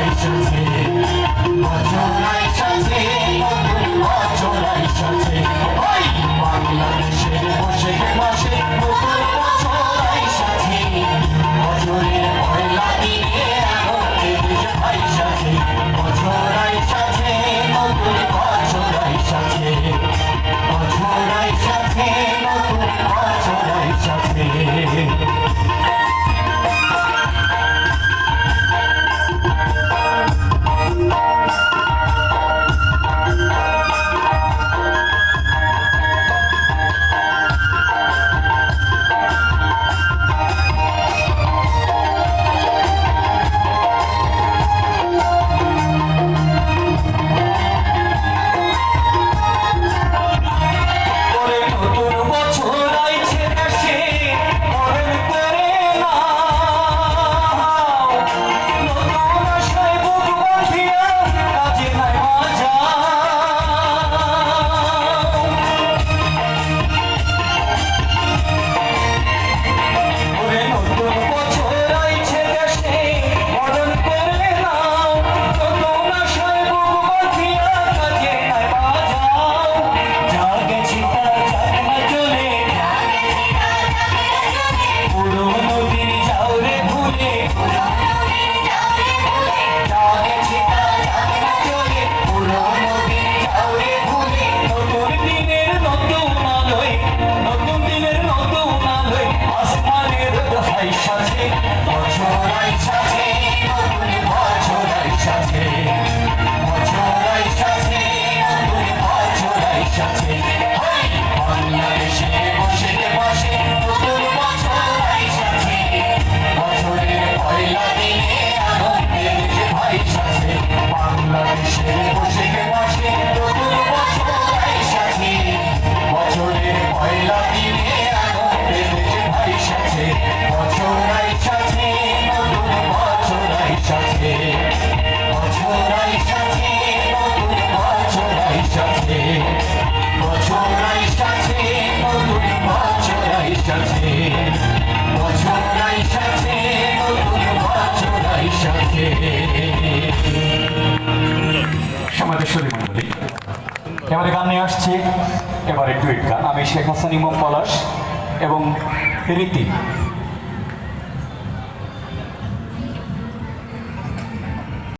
righteousness, but your righteousness. এবারে গান নিয়ে আসছি। এবারে ডুয়েট গান। আমি শেখ হাসান ইমাম পলাশ এবং রীতি।